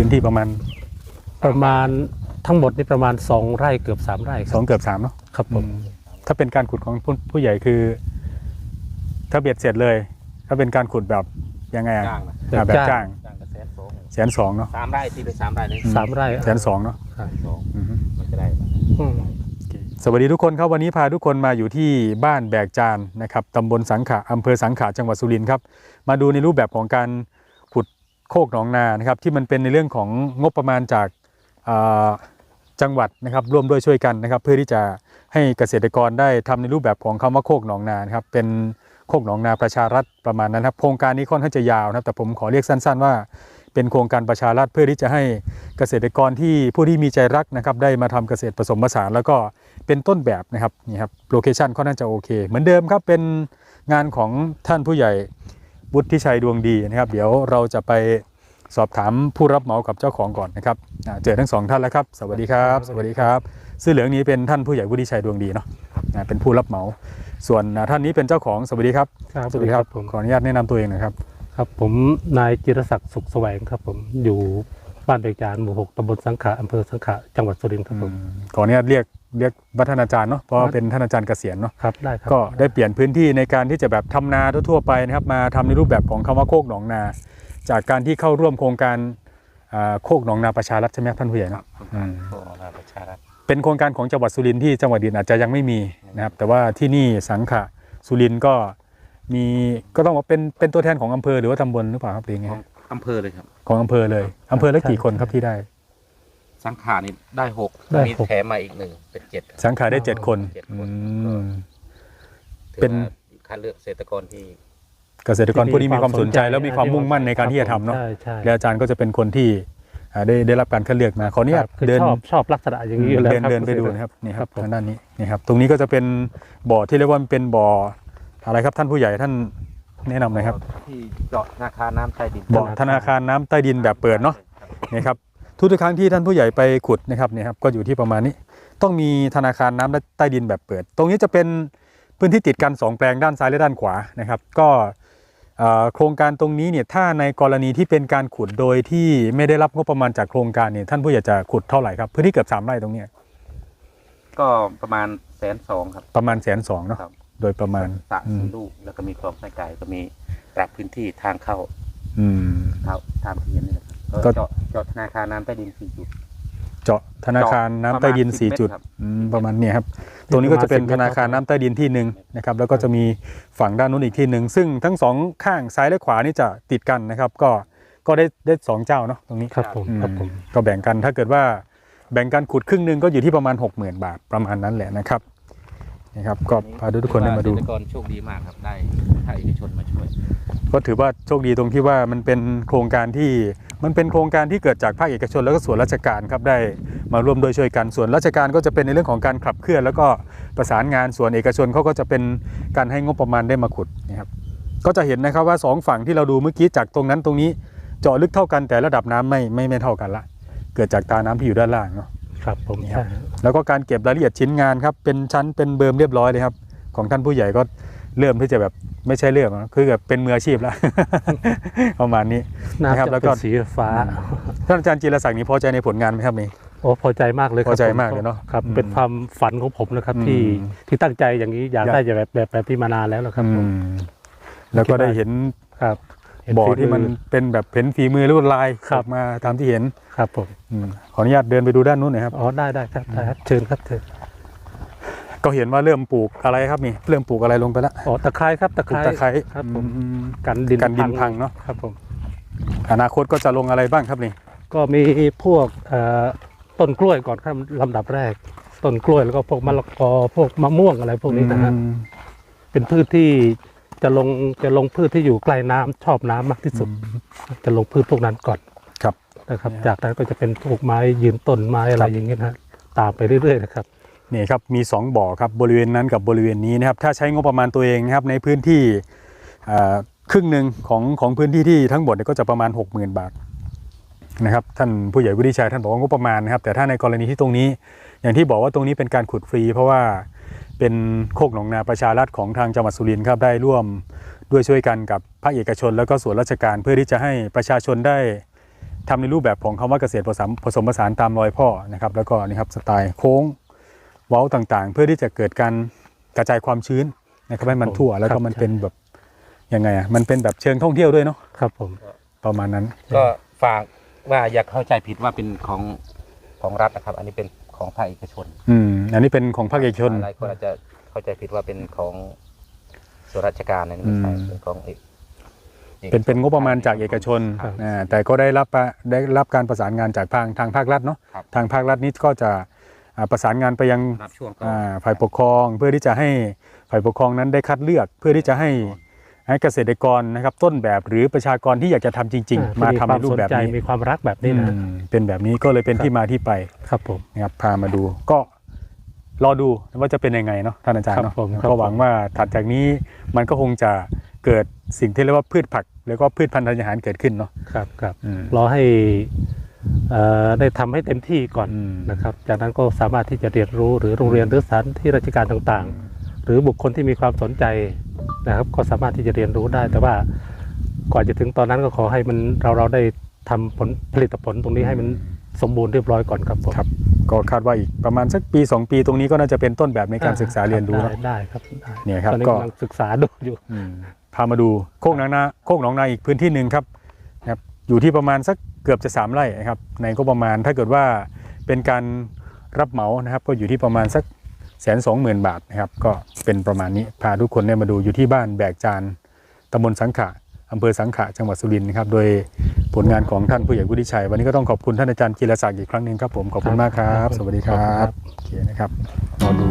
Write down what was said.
พื้นที่ประมาณประมาณทั้งหมดนี่ประมาณ 2 ไร่เกือบ 3 ไร่คสรัอบงเกือบสามเนาะครับผมถ้าเป็นการขุดของผู้ผู้ใหญ่คือ ถ้าเบียดเสร็จเลย ถ้าเป็นการขุดแบบยังไงอะจ้างนะอ่าแบบจ้างจ้างกระแสนสองแสนสองเนาะสามไร่ที่ไปสามไร่เลยสามไร่แสนสองเนาะครับสองอือฮึ มันจะได้อืม สวัสดีทุกคนครับวันนี้พาทุกคนมาอยู่ที่บ้านแบกจานนะครับตำบลสังขะอำเภอสังขะจังหวัดสุรินทร์ครับมาดูในรูปแบบของการขุด โคกหนองนานะครับที่มันเป็นในเรื่องของงบประมาณจากจังหวัดนะครับร่วมด้วยช่วยกันนะครับ เพื่อที่จะให้เกษตรกรได้ทำในรูปแบบของคำว่าโคกหนองนานะครับเป็นโคกหนองนาประชารัฐประมาณนั้นครับโครงการนี้ค่อนข้างจะยาวนะครับแต่ผมขอเรียกสั้น ๆ ว่าเป็นโครงการประชารัฐเพื่อที่จะให้เกษตรกรที่ผู้ที่มีใจรักนะครับได้มาทำเกษตรผสมผสานแล้วก็เป็นต้นแบบนะครับนี่ครับโลเคชันค่อนข้างจะโอเค เหมือนเดิมครับเป็นงานของท่านผู้ใหญ่วุฒิชัยดวงดีนะครับ เดี๋ยวเราจะไป สอบถามผู้รับเหมากับเจ้าของก่อนนะครับอ่าเจอทั้งสองท่านแล้วครับ สวัสดีครับ สวัสดีครับเสื้อเหลืองนี้เป็นท่านผู้ใหญ่วุฒิชัยดวงดีเนาะอ่าเป็นผู้รับเหมา ส่วนอ่าท่านนี้เป็นเจ้าของสวัสดีครับครับสวัสดีครับผมขออนุญาตแนะนำตัวเองหน่อยครับครับผมนายจิรศักดิ์สุขแสวงครับผมอยู่บ้านเบกจานหมู่หกตำบลสังขะอำเภอสังขะจังหวัดสุรินทร์ครับผมขออนุญาตเรียกเรียกวัฒนาจารย์เนาะเพราะว่าเป็นท่านอาจารย์เกษียณเนาะครับได้ครับก็ได้เปลี่ยนพื้นที่ในการที่จะแบบทำนาทั่วๆไปนะครับมาทำในรูปแบบของคำว่าโคกหนองนา จากการที่เข้าร่วมโครงการอ่าโคกหนองนาประชารัฐใช่ไหมครับท่านผู้ใหญ่เนาะอืมโครงการประชารัฐเป็นโครงการของจังหวัดสุรินทร์ที่จังหวัดอื่นอาจจะยังไม่มีนะครับ แต่ว่าที่นี่สังขะสุรินทร์ก็มีก็ต้องว่าเป็นเป็นตัวแทนของอำเภอหรือว่าตำบลหรือเปล่าครับหรือยังไงของอำเภอเลยครับ ของอำเภอเลยอำเภอละกี่คนครับที่ได้ สังขานี่ได้หกได้มีหกแถมมาอีกหนึ่งเป็นเจ็ดครับสังขะได้เจ็ดคนเจ็ดคนอืมถือเป็นว่าคัดเลือกเกษตรกรที่ เกษตรกรผู้ที่มีความสนใจ แล้วมีความมุ่งมั่นในการที่จะทำเนาะใช่ใช่และอาจารย์ก็จะเป็นคนที่อ่าได้ได้รับการคัดเลือกมาขออนุญาตครับคือเดินชอบชอบลักษณะอย่างนี้อยู่แล้วเดินครับเดินไปดูนะครับนี่คครัรับบผมทางด้านนี้นี่ครับตรงนี้ก็จะเป็นบ่อที่เรียกว่าเป็นบ่ออะไรครับท่านผู้ใหญ่ท่านแนะนำหน่อยครับที่เจาะธนาคารน้ำใต้ดินบ่อธนาคารน้ำใต้ดินแบบเปิดเนาะนี่ครับทุกๆครั้งที่ท่านผู้ใหญ่ไปขุดนะครับนี่ครับก็อยู่ที่ประมาณนี้ ต้องมีธนาคารน้ำใต้ดินแบบเปิด ตรงนี้จะเป็นพื้นที่ติดกันสองแปลงด้านซ้ายและด้านขวานะครับ ก็เอ่อ โครงการตรงนี้เนี่ยถ้าในกรณีที่เป็นการขุดโดยที่ไม่ได้รับงบประมาณจากโครงการเนี่ยท่านผู้ใหญ่จะขุดเท่าไหร่ครับพื้นที่เกือบสามไร่ตรงเนี้ยก็ประมาณแสนสองครับ ประมาณแสนสองเนาะครับโดยประมาณสระอืสีมลูกแล้วก็มีคลองไส้ไก่ก็มีปรับพื้นที่ทางเข้าอืมเท้าตามที่เห็นนี่แหละครับก็ ก็เจาะเจาะธนาคารน้ำใต้ดินสี่จุดเจาะธนาคารน้ำใต้ดินประมาณสี่10จุดเมตรครับอืมประมาณเนี้ยครับตรงนี้ก็จะเป็นธนาคารน้ำใต้ดินที่หนึ่งนะครับแล้วก็จะมีฝั่งด้านนู้นอีกที่หนึ่งซึ่งทั้งสองข้างซ้ายและขวานี่จะติดกันนะครับ ก็ก็ได้ได้สองเจ้าเนาะตรงนี้ครับผมอืมครับผมก็แบ่งกันถ้าเกิดว่าแบ่งกันขุดครึ่งหนึ่งก็อยู่ที่ประมาณ 60,000 บาทประมาณนั้นแหละนะครับนะครับก็พาทุกคนได้มาดูเกษตรกรโชคดีมากครับได้ภาคเอกชนมาช่วย ก็ถือว่าโชคดีตรงที่ว่ามันเป็นโครงการที่ มันเป็นโครงการที่เกิดจากภาคเอกชนแล้วก็ส่วนราชการครับได้มาร่วมด้วยช่วยกันส่วนราชการก็จะเป็นในเรื่องของการขับเคลื่อน แล้วก็ประสานงานส่วนเอกชนเขาก็จะเป็นการให้งบประมาณได้มาขุดนะครับก็จะเห็นนะครับว่าสองฝั่งที่เราดูเมื่อกี้จากตรงนั้นตรงนี้เจาะลึกเท่ากันแต่ระดับน้ำไม่ไม่ไม่เท่ากันละ เกิดจากตาน้ำที่อยู่ด้านล่างเนาะครับผมนี่ครัใช่บแล้วก็การเก็บรายละเอียดชิ้นงานครับเป็นชั้นเป็นเบิร์มเรียบร้อยเลยครับของท่านผู้ใหญ่ก็ เริ่มที่จะแบบไม่ใช่เริ่มอะคือแบบเป็นมืออาชีพแล้ว ประมาณนี้น้ำนะครับจะแล้วก็เป็นสีฟ้าท่านอาจารย์จีรศักดิ์นี่พอใจในผลงานไหมครับนี่โอ้พอใจมากเลยครับพอใจผมมากเลยเนอะครับอืมเป็นความฝันของผมนะครับอืมที่ที่ตั้งใจอย่างนี้อยากอยากได้แบบแบบแบบที่มานานแล้วนะครับผมอืมแล้วก็ได้เห็นครับเห็นบ่อฝีที่มันเป็นแบบเห็นฝีมือลวดลายครัอบอกมาตามที่เห็นครับผมอืมขออนุญาตเดินไปดูด้านนู้นหน่อยครับอ๋อได้ได้ครับได้ครับเชิญครับเชิญ ก็เห็นว่าเริ่มปลูกอะไรครับนี่เริ่มปลูกอะไรลงไปแล้วอ๋อตะไคร้ครับตะปไคลูกร้ตะไคร้ครับผมอืมกันดินกันดินพังเนอะครับผมอนาคตก็จะลงอะไรบ้างครับนี่ ก็มีพวกเอ่อต้นกล้วยก่อนครับลำดับแรก ต้นกล้วยแล้วก็พวกมะละกอพวกมะม่วงอะไรพวกนี้นะฮะอืมเป็นพืชที่จะลงจะลงพืชที่อยู่ใกล้น้ำชอบน้ำมากที่สุด จะลงพืชพวกนั้นก่อนครับนะครับเนี่ยจากนั้นก็จะเป็นพวกไม้ยืนต้นไม้อะไรอย่างเงี้ยนะฮะตามไปเรื่อยๆนะครับ นี่ครับมี 2 บ่อครับบริเวณนั้นกับบริเวณนี้นะครับถ้าใช้งบประมาณตัวเองนะครับในพื้นที่ครึ่งหนึ่งของของพื้นที่ที่ทั้งหมดก็จะประมาณ 60,000 บาทนะครับท่านผู้ใหญ่วิริชัยท่านบอกว่างบประมาณนะครับแต่ถ้าในกรณีที่ตรงนี้ อย่างที่บอกว่าตรงนี้เป็นการขุดฟรี เพราะว่าเป็นโคกหนองนาประชารัฐของทางจังหวัดสุรินทร์ครับได้ร่วมด้วยช่วยกันกับภาคเอกชน แล้วก็ส่วนราชการเพื่อที่จะให้ประชาชนได้ทำในรูปแบบของคำว่าเกษตรผสมผสมผสานตามรอยพ่อนะครับแล้วก็นี่ครับสไตล์โค้ง เว้าต่างๆ เพื่อที่จะเกิดการกระจายความชื้นนะครับให้มันทั่วแล้วก็มันเป็นแบบยังไงอะมันเป็นแบบเชิงท่องเที่ยวด้วยเนาะครับผมประมาณนั้น ก็ฝากว่าอย่าเข้าใจผิดว่าเป็นของของรัฐนะครับ อันนี้เป็นของภาคเอกชน อืมอันนี้เป็นของภาคเอกชนหลายคนอาจจะเข้าใจผิดว่าเป็นของส่วนราชการนะไม่ใช่อืมเป็นของเอกอกเป็นเป็นงบประมาณจากเอกชนครับอ่าแต่ก็ได้รับปะได้รับการประสานงานจากทางทางภาครัฐเนาะครับทางภาครัฐนี้ก็จะอ่า ประสานงานไปยังรับช่วงก็อ่าฝ่ายปกครองเพื่อที่จะให้ฝ่ายปกครองนั้นได้คัดเลือก เพื่อที่จะให้ให้เกษตรกรนะครับต้นแบบหรือประชากรที่อยากจะทำจริงอ่ๆมาทำในรูปแบบที่นี้มีความสนใจมีความรักแบบนี้นะอืมเป็นแบบนี้ก็เลยเป็นที่มาที่ไปครับผม นะครับพามาดูก็รอดูว่าจะเป็นยังไงเนาะท่านอาจารย์ครับเนาะผมครับ ก็หวังว่าถัดจากนี้มันก็คงจะเกิดสิ่งที่เรียกว่าพืชผัก แล้วก็พืชพันธุ์ธัญญาหารเกิดขึ้นเนาะครับครับอืม รอให้เอ่อ ได้ทำให้เต็มที่ก่อนอืมนะครับ จากนั้นก็สามารถที่จะเรียนรู้หรือโรงเรียนหรือสถานที่ราชการต่างๆ หรือบุคคลที่มีความสนใจนะครับ ก็สามารถที่จะเรียนรู้ได้ แต่ว่าก่อนจะถึงตอนนั้นก็ขอให้มันเราเราได้ทำผลผลิตผลตรงนี้ให้มันสมบูรณ์เรียบร้อยก่อนครับผมครับ ก็คาดว่าอีกประมาณสักปี 2 ปีตรงนี้ก็น่าจะเป็นต้นแบบในการศึกษาเรียนรู้ได้เนาะได้ครับได้เนี่ยครับตอนนี้ก็กำลังศึกษาดูอยู่อืมพามาดูโคกหนองนาโคกหนองนาอีกพื้นที่หนึ่งครับนะครับ อยู่ที่ประมาณสักเกือบจะ 3 ไร่นะครับในก็ประมาณถ้าเกิดว่าเป็นการรับเหมานะครับ ก็อยู่ที่ประมาณสักแสนสองหมื่นบาทนะครับก็เป็นประมาณนี้พาทุกคนได้มาดูอยู่ที่บ้านแบกจานตำบลสังขะอำเภอสังขะจังหวัดสุรินทร์นะครับโดยผลงานของท่านผู้ใหญ่วุฒิชัย วันนี้ก็ต้องขอบคุณท่านอาจารย์กีรศักดิ์อีกครั้งหนึ่งครับผมขอบคุณมากครับ สวัสดีคขอบรัคุณครับบโอเคนะครับรอดู